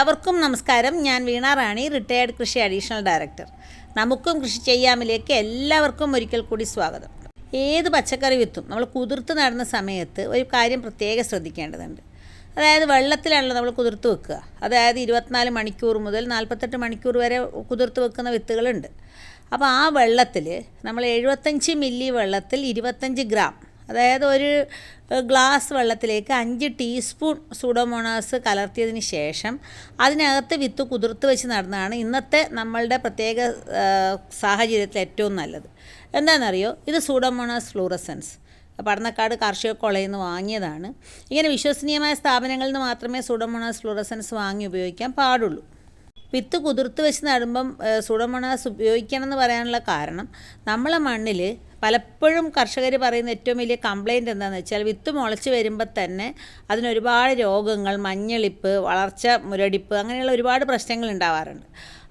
അവർക്കും നമസ്കാരം. ഞാൻ വീണ റാണി റിട്ടയേർഡ് കൃഷി അഡീഷണൽ ഡയറക്ടർ നമുക്കും കൃഷി ചെയ്യാമിലേക്ക് എല്ലാവർക്കും ഒരിക്കൽ കൂടി സ്വാഗതം. ഏത് പച്ചക്കറി വിത്തും നമ്മൾ കുതിർത്ത് നടുന്ന സമയത്ത് ഒരു കാര്യം പ്രത്യേകം ശ്രദ്ധിക്കേണ്ടതുണ്ട്. അതായത് വെള്ളത്തിലാണല്ലോ നമ്മൾ കുതിർത്ത് വെക്കുക. അതായത് ഇരുപത്തിനാല് മണിക്കൂർ മുതൽ നാൽപ്പത്തെട്ട് മണിക്കൂർ വരെ കുതിർത്ത് വെക്കുന്ന വിത്തുകളുണ്ട്. അപ്പോൾ ആ വെള്ളത്തിൽ നമ്മൾ എഴുപത്തഞ്ച് മില്ലി വെള്ളത്തിൽ ഇരുപത്തഞ്ച് ഗ്രാം അതായത് ഒരു ഗ്ലാസ് വെള്ളത്തിലേക്ക് അഞ്ച് ടീസ്പൂൺ സൂഡോമോണാസ് കലർത്തിയതിന് ശേഷം അതിനകത്ത് വിത്ത് കുതിർത്ത് വെച്ച് നടന്നതാണ് ഇന്നത്തെ നമ്മളുടെ പ്രത്യേക സാഹചര്യത്തിൽ ഏറ്റവും നല്ലത്. എന്താണെന്നറിയോ? ഇത് സൂഡോമോണാസ് ഫ്ലൂറസൻസ്. പടന്നക്കാട് കാർഷിക കോളേജിൽ നിന്ന് വാങ്ങിയതാണ്. ഇങ്ങനെ വിശ്വസനീയമായ സ്ഥാപനങ്ങളിൽ നിന്ന് മാത്രമേ സൂഡോമോണാസ് ഫ്ലൂറസൻസ് വാങ്ങി ഉപയോഗിക്കാൻ പാടുള്ളൂ. വിത്ത് കുതിർത്ത് വെച്ച് നടുമ്പം സൂഡോമോണാസ് ഉപയോഗിക്കണം എന്ന് പറയാനുള്ള കാരണം നമ്മളെ മണ്ണിൽ പലപ്പോഴും കർഷകർ പറയുന്ന ഏറ്റവും വലിയ കംപ്ലൈന്റ് എന്താണെന്ന് വെച്ചാൽ വിത്ത് മുളച്ച് വരുമ്പോൾ തന്നെ അതിനൊരുപാട് രോഗങ്ങൾ മഞ്ഞളിപ്പ് വളർച്ച മുരടിപ്പ് അങ്ങനെയുള്ള ഒരുപാട് പ്രശ്നങ്ങൾ ഉണ്ടാവാറുണ്ട്.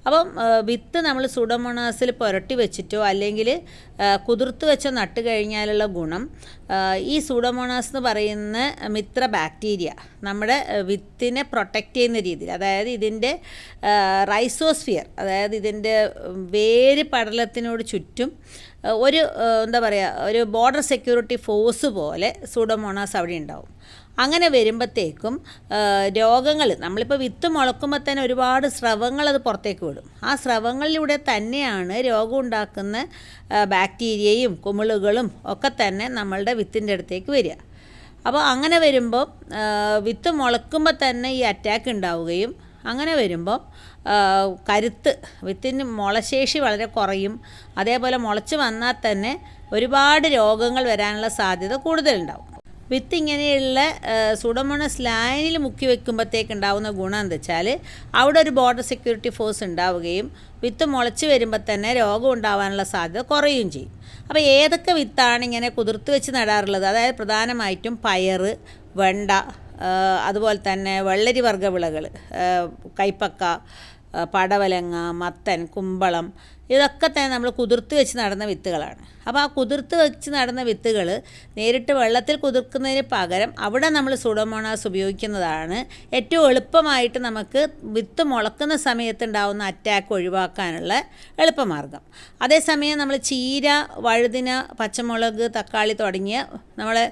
അപ്പം വിത്ത് നമ്മൾ സുഡമോണാസിൽ പുരട്ടി വെച്ചിട്ടോ അല്ലെങ്കിൽ കുതിർത്ത് വെച്ചോ നട്ട് കഴിഞ്ഞാലുള്ള ഗുണം ഈ സൂഡോമോണാസ് എന്ന് പറയുന്ന മിത്ര ബാക്ടീരിയ നമ്മുടെ വിത്തിനെ പ്രൊട്ടക്റ്റ് ചെയ്യുന്ന രീതിയിൽ അതായത് ഇതിന്റെ റൈസോസ്ഫിയർ അതായത് ഇതിന്റെ വേര് പടലത്തിനോട് ചുറ്റും ഒരു എന്താ പറയുക ഒരു ബോർഡർ സെക്യൂരിറ്റി ഫോഴ്സ് പോലെ സൂഡോമോണാസ് അവിടെ ഉണ്ടാവും. അങ്ങനെ വരുമ്പോഴത്തേക്കും രോഗങ്ങൾ നമ്മളിപ്പോൾ വിത്ത് മുളക്കുമ്പോൾ തന്നെ ഒരുപാട് സ്രവങ്ങൾ അത് പുറത്തേക്ക് വിടും. ആ സ്രവങ്ങളിലൂടെ തന്നെയാണ് രോഗം ഉണ്ടാക്കുന്ന ബാക്ടീരിയയും കുമിളുകളും ഒക്കെ തന്നെ നമ്മളുടെ വിത്തിന്റെ അടുത്തേക്ക് വരിക. അപ്പോൾ അങ്ങനെ വരുമ്പോൾ വിത്ത് മുളക്കുമ്പോൾ തന്നെ ഈ അറ്റാക്ക് ഉണ്ടാവുകയും അങ്ങനെ വരുമ്പോൾ കരുത്ത് വിത്തിന് മുളശേഷി വളരെ കുറയും. അതേപോലെ മുളച്ച് വന്നാൽ തന്നെ ഒരുപാട് രോഗങ്ങൾ വരാനുള്ള സാധ്യത കൂടുതലുണ്ടാവും. വിത്ത് ഇങ്ങനെയുള്ള സുഡമോണസ് ലൈനിൽ മുക്കി വെക്കുമ്പോഴത്തേക്ക് ഉണ്ടാവുന്ന ഗുണം എന്താ വെച്ചാൽ അവിടെ ഒരു ബോർഡർ സെക്യൂരിറ്റി ഫോഴ്സ് ഉണ്ടാവുകയും വിത്ത് മുളച്ച് വരുമ്പോൾ തന്നെ രോഗം ഉണ്ടാവാനുള്ള സാധ്യത കുറയുകയും ചെയ്യും. അപ്പോൾ ഏതൊക്കെ വിത്താണ് ഇങ്ങനെ കുതിർത്ത് വെച്ച് നടാറുള്ളത്? അതായത് പ്രധാനമായിട്ടും പയർ വെണ്ട അതുപോലെ തന്നെ വെള്ളരി വർഗ വിളകൾ കൈപ്പക്ക പടവലങ്ങ മത്തൻ കുമ്പളം ഇതൊക്കെ തന്നെ നമ്മൾ കുതിർത്ത് വെച്ച് നടന്ന വിത്തുകളാണ്. അപ്പോൾ ആ കുതിർത്ത് വെച്ച് നടന്ന വിത്തുകൾ നേരിട്ട് വെള്ളത്തിൽ കുതിർക്കുന്നതിന് പകരം അവിടെ നമ്മൾ സുഡോമോണാസ് ഉപയോഗിക്കുന്നതാണ്. ഏറ്റവും എളുപ്പമായിട്ട് നമുക്ക് വിത്ത് മുളക്കുന്ന സമയത്തുണ്ടാവുന്ന അറ്റാക്ക് ഒഴിവാക്കാനുള്ള എളുപ്പമാർഗം. അതേസമയം നമ്മൾ ചീര വഴുതിന പച്ചമുളക് തക്കാളി തുടങ്ങിയ നമ്മൾ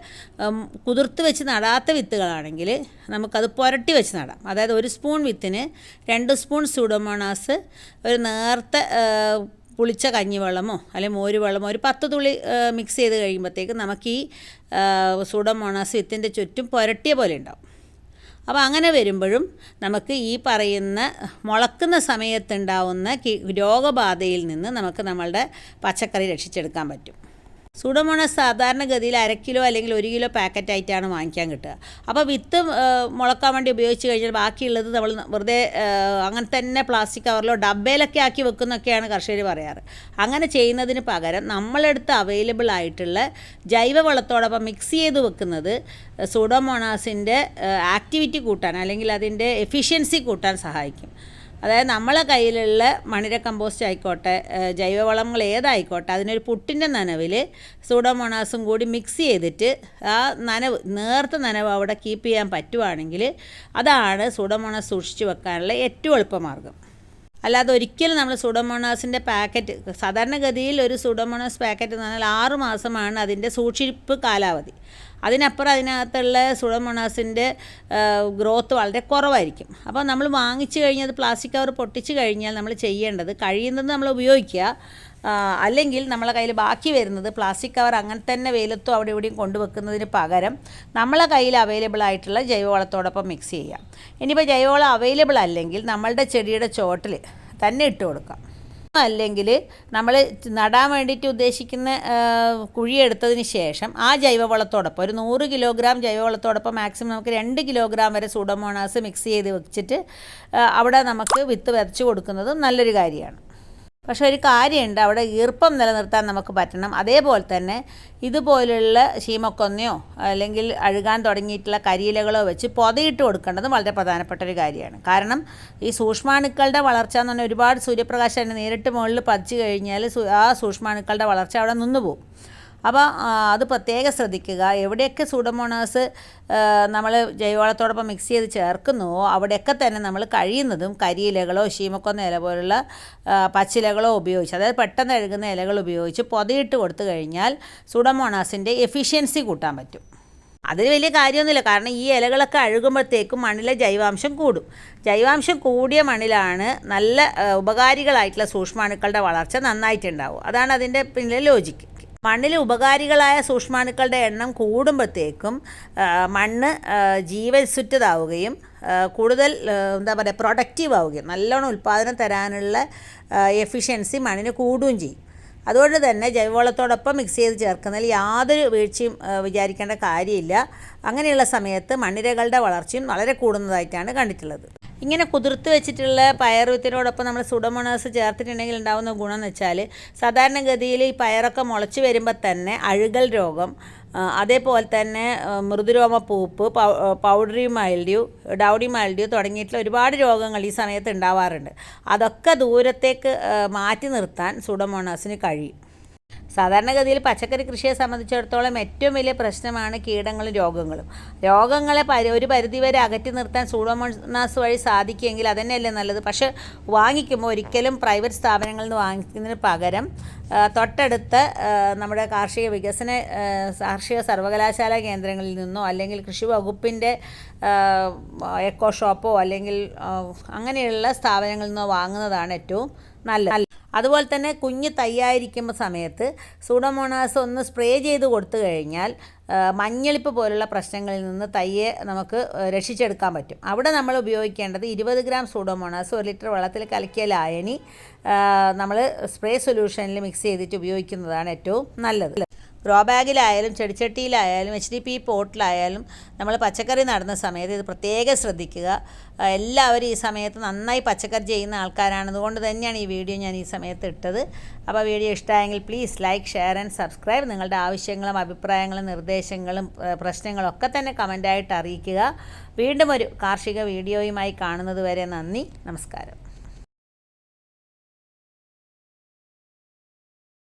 കുതിർത്ത് വെച്ച് നടാത്ത വിത്തുകളാണെങ്കിൽ നമുക്കത് പുരട്ടി വെച്ച് നടാം. അതായത് ഒരു സ്പൂൺ വിത്തിന് രണ്ട് സ്പൂൺ സുഡോമോണാസ് ഒരു നേർത്ത പുളിച്ച കഞ്ഞിവെള്ളമോ അല്ലെങ്കിൽ മോര് വെള്ളമോ ഒരു പത്ത് തുള്ളി മിക്സ് ചെയ്ത് കഴിയുമ്പോഴത്തേക്ക് നമുക്ക് ഈ സൂഡോമോണാസ് വിത്തിന്റെ ചുറ്റും പുരട്ടിയ പോലെ ഉണ്ടാവും. അപ്പോൾ അങ്ങനെ വരുമ്പോഴും നമുക്ക് ഈ പറയുന്ന മുളക്കുന്ന സമയത്തുണ്ടാവുന്ന രോഗബാധയിൽ നിന്ന് നമുക്ക് നമ്മളുടെ പച്ചക്കറി രക്ഷിച്ചെടുക്കാൻ പറ്റും. സൂഡോമോണസ് സാധാരണഗതിയിൽ അര കിലോ അല്ലെങ്കിൽ ഒരു കിലോ പാക്കറ്റായിട്ടാണ് വാങ്ങിക്കാൻ കിട്ടുക. അപ്പോൾ വിത്ത് മുളക്കാൻ വേണ്ടി ഉപയോഗിച്ച് കഴിഞ്ഞാൽ ബാക്കിയുള്ളത് നമ്മൾ വെറുതെ അങ്ങനെ തന്നെ പ്ലാസ്റ്റിക് കവറിലോ ഡബ്ബയിലൊക്കെ ആക്കി വെക്കുന്നൊക്കെയാണ് കർഷകർ പറയാറ്. അങ്ങനെ ചെയ്യുന്നതിന് പകരം നമ്മളെടുത്ത് അവൈലബിൾ ആയിട്ടുള്ള ജൈവവളത്തോടൊപ്പം മിക്സ് ചെയ്ത് വെക്കുന്നത് സൂഡോമോണാസിന്റെ ആക്ടിവിറ്റി കൂട്ടാൻ അല്ലെങ്കിൽ അതിന്റെ എഫിഷ്യൻസി കൂട്ടാൻ സഹായിക്കും. അതായത് നമ്മളെ കയ്യിലുള്ള മണിര കമ്പോസ്റ്റ് ആയിക്കോട്ടെ ജൈവവളങ്ങൾ ഏതായിക്കോട്ടെ അതിനൊരു പുട്ടിന്റെ നനവിൽ സൂഡോമോണാസും കൂടി മിക്സ് ചെയ്തിട്ട് ആ നനവ് നേർത്ത നനവ് അവിടെ കീപ്പ് ചെയ്യാൻ പറ്റുവാണെങ്കിൽ അതാണ് സൂഡോമോണാസ് സൂക്ഷിച്ചു വെക്കാനുള്ള ഏറ്റവും എളുപ്പമാർഗം അല്ലാതെ ഒരിക്കലും നമ്മൾ സുഡോമോണാസിന്റെ പാക്കറ്റ് സാധാരണഗതിയിൽ ഒരു സുഡോമോണാസ് പാക്കറ്റ് എന്ന് പറഞ്ഞാൽ ആറ് മാസമാണ് അതിന്റെ സൂക്ഷിപ്പ് കാലാവധി. അതിനപ്പുറം അതിനകത്തുള്ള സുഡോമോണാസിന്റെ ഗ്രോത്ത് വളരെ കുറവായിരിക്കും. അപ്പോൾ നമ്മൾ വാങ്ങിച്ചു കഴിഞ്ഞാൽ പ്ലാസ്റ്റിക് കവർ പൊട്ടിച്ച് കഴിഞ്ഞാൽ നമ്മൾ ചെയ്യേണ്ടത് കഴിയുന്നത് നമ്മൾ ഉപയോഗിക്കുക. അല്ലെങ്കിൽ നമ്മളെ കയ്യിൽ ബാക്കി വരുന്നത് പ്ലാസ്റ്റിക് കവർ അങ്ങനെ തന്നെ വെയിലത്തും അവിടെ ഇവിടെയും കൊണ്ടുവെക്കുന്നതിന് പകരം നമ്മളെ കയ്യിൽ അവൈലബിൾ ആയിട്ടുള്ള ജൈവവളത്തോടൊപ്പം മിക്സ് ചെയ്യാം ഇനിയിപ്പോൾ ജൈവവളം അവൈലബിൾ അല്ലെങ്കിൽ നമ്മളുടെ ചെടിയുടെ ചോട്ടിൽ തന്നെ ഇട്ട് കൊടുക്കാം. അല്ലെങ്കിൽ നമ്മൾ നടാൻ വേണ്ടിയിട്ട് ഉദ്ദേശിക്കുന്ന കുഴി കുഴിയെടുത്തതിന് ശേഷം ആ ജൈവവളത്തോടൊപ്പം ഒരു നൂറ് കിലോഗ്രാം ജൈവവളത്തോടൊപ്പം മാക്സിമം നമുക്ക് രണ്ട് കിലോഗ്രാം വരെ സൂഡോമോണാസ് മിക്സ് ചെയ്ത് വെച്ചിട്ട് അവിടെ നമുക്ക് വിത്ത് വിതച്ച് കൊടുക്കുന്നതും നല്ലൊരു കാര്യമാണ്. പക്ഷെ ഒരു കാര്യമുണ്ട്. അവിടെ ഈർപ്പം നിലനിർത്താൻ നമുക്ക് പറ്റണം. അതേപോലെ തന്നെ ഇതുപോലുള്ള ശീമക്കൊന്നയോ അല്ലെങ്കിൽ അഴുകാൻ തുടങ്ങിയിട്ടുള്ള കരിയിലകളോ വെച്ച് പൊതയിട്ട് കൊടുക്കേണ്ടത് വളരെ പ്രധാനപ്പെട്ട ഒരു കാര്യമാണ്. കാരണം ഈ സൂക്ഷ്മാണുക്കളുടെ വളർച്ച എന്ന് പറഞ്ഞാൽ ഒരുപാട് സൂര്യപ്രകാശം നേരിട്ട് മുകളിൽ പതിച്ചു കഴിഞ്ഞാൽ ആ സൂക്ഷ്മാണുക്കളുടെ വളർച്ച അവിടെ നിന്ന് പോകും. അപ്പോൾ അത് പ്രത്യേകം ശ്രദ്ധിക്കുക. എവിടെയൊക്കെ സൂഡമോണേഴ്സ് നമ്മൾ ജൈവവളത്തോടൊപ്പം മിക്സ് ചെയ്ത് ചേർക്കുന്നുവോ അവിടെയൊക്കെ തന്നെ നമ്മൾ കഴിയുന്നതും കരിയിലകളോ ശീമക്കൊന്ന ഇല പോലുള്ള പച്ചിലകളോ ഉപയോഗിച്ച് അതായത് പെട്ടെന്ന് എഴുകുന്ന ഇലകൾ ഉപയോഗിച്ച് പൊതയിട്ട് കൊടുത്തു കഴിഞ്ഞാൽ സൂഡോമോണാസിന്റെ എഫിഷ്യൻസി കൂട്ടാൻ പറ്റും. അതിൽ വലിയ കാര്യമൊന്നുമില്ല. കാരണം ഈ ഇലകളൊക്കെ അഴുകുമ്പോഴത്തേക്കും മണ്ണിലെ ജൈവാംശം കൂടും. ജൈവാംശം കൂടിയ മണ്ണിലാണ് നല്ല ഉപകാരികളായിട്ടുള്ള സൂക്ഷ്മാണുക്കളുടെ വളർച്ച നന്നായിട്ടുണ്ടാവും അതാണ് അതിന്റെ പിന്നിലെ ലോജിക്ക് മണ്ണിൽ ഉപകാരികളായ സൂക്ഷ്മാണുക്കളുടെ എണ്ണം കൂടുമ്പോഴത്തേക്കും മണ്ണ് ആ, ജീവസുറ്റതാവുകയും കൂടുതൽ എന്താ പറയുക പ്രൊഡക്റ്റീവ് ആവുകയും നല്ലോണം ഉൽപ്പാദനം തരാനുള്ള എഫിഷ്യൻസി മണ്ണിന് കൂടുകയും ചെയ്യും. അതുകൊണ്ട് തന്നെ ജൈവവളത്തോടൊപ്പം മിക്സ് ചെയ്ത് ചേർക്കുന്നതിൽ യാതൊരു വീഴ്ചയും വിചാരിക്കേണ്ട കാര്യമില്ല. അങ്ങനെയുള്ള സമയത്ത് മണ്ണിരകളുടെ വളർച്ചയും വളരെ കൂടുന്നതായിട്ടാണ് കണ്ടിട്ടുള്ളത്. ഇങ്ങനെ കുതിർത്ത് വെച്ചിട്ടുള്ള പയർ വിത്തിനോടൊപ്പം നമ്മൾ സുഡമോണാസ് ചേർത്തിട്ടുണ്ടെങ്കിൽ ഉണ്ടാകുന്ന ഗുണം എന്ന് വെച്ചാൽ സാധാരണഗതിയിൽ ഈ പയറൊക്കെ മുളച്ച് വരുമ്പോൾ തന്നെ അഴുകൽ രോഗം അതേപോലെ തന്നെ മൃദുരോമ പൂപ്പ് പൗഡറി മൈൽഡ്യൂ ഡൗഡി മൈൽഡ്യൂ തുടങ്ങിയിട്ടുള്ള ഒരുപാട് രോഗങ്ങൾ ഈ സമയത്ത് ഉണ്ടാവാറുണ്ട്. അതൊക്കെ ദൂരത്തേക്ക് മാറ്റി നിർത്താൻ സുഡമോണാസിന് കഴിയും. സാധാരണഗതിയിൽ പച്ചക്കറി കൃഷിയെ സംബന്ധിച്ചിടത്തോളം ഏറ്റവും വലിയ പ്രശ്നമാണ് കീടങ്ങളും രോഗങ്ങളും. രോഗങ്ങളെ പരി ഒരു പരിധിവരെ അകറ്റി നിർത്താൻ സൂഡോമോണാസ് വഴി സാധിക്കുമെങ്കിൽ അതന്നെയല്ലേ നല്ലത്. പക്ഷേ വാങ്ങിക്കുമ്പോൾ ഒരിക്കലും പ്രൈവറ്റ് സ്ഥാപനങ്ങളിൽ നിന്ന് വാങ്ങിക്കുന്നതിന് പകരം തൊട്ടടുത്ത് നമ്മുടെ കാർഷിക വികസന കാർഷിക സർവകലാശാല കേന്ദ്രങ്ങളിൽ നിന്നോ അല്ലെങ്കിൽ കൃഷി വകുപ്പിന്റെ എക്കോ ഷോപ്പോ അല്ലെങ്കിൽ അങ്ങനെയുള്ള സ്ഥാപനങ്ങളിൽ നിന്നോ വാങ്ങുന്നതാണ് ഏറ്റവും നല്ലത്. അതുപോലെ തന്നെ കുഞ്ഞ് തയ്യായിരിക്കുമ്പോൾ സമയത്ത് സൂഡോമോണാസ് ഒന്ന് സ്പ്രേ ചെയ്ത് കൊടുത്തു കഴിഞ്ഞാൽ മഞ്ഞളിപ്പ് പോലുള്ള പ്രശ്നങ്ങളിൽ നിന്ന് തയ്യെ നമുക്ക് രക്ഷിച്ചെടുക്കാൻ പറ്റും. അവിടെ നമ്മൾ ഉപയോഗിക്കേണ്ടത് ഇരുപത് ഗ്രാം സൂഡോമോണാസ് ഒരു ലിറ്റർ വെള്ളത്തിൽ കലക്കിയ ലായനി നമ്മൾ സ്പ്രേ സൊല്യൂഷനിൽ മിക്സ് ചെയ്തിട്ട് ഉപയോഗിക്കുന്നതാണ് ഏറ്റവും നല്ലത്. ഗ്രോ ബാഗിലായാലും ചെടിച്ചട്ടിയിലായാലും എച്ച് ഡി പി പോട്ടിലായാലും നമ്മൾ പച്ചക്കറി നടുന്ന സമയത്ത് ഇത് പ്രത്യേകം ശ്രദ്ധിക്കുക. എല്ലാവരും ഈ സമയത്ത് നന്നായി പച്ചക്കറി ചെയ്യുന്ന ആൾക്കാരാണ്. അതുകൊണ്ട് തന്നെയാണ് ഈ വീഡിയോ ഞാൻ ഈ സമയത്ത് ഇട്ടത്. അപ്പോൾ വീഡിയോ ഇഷ്ടമായെങ്കിൽ please like share and subscribe നിങ്ങളുടെ ആവശ്യങ്ങളും അഭിപ്രായങ്ങളും നിർദ്ദേശങ്ങളും പ്രശ്നങ്ങളും ഒക്കെ തന്നെ കമന്റായിട്ട് അറിയിക്കുക. വീണ്ടും ഒരു കാർഷിക വീഡിയോയുമായി കാണുന്നത് വരെ നന്ദി. നമസ്കാരം.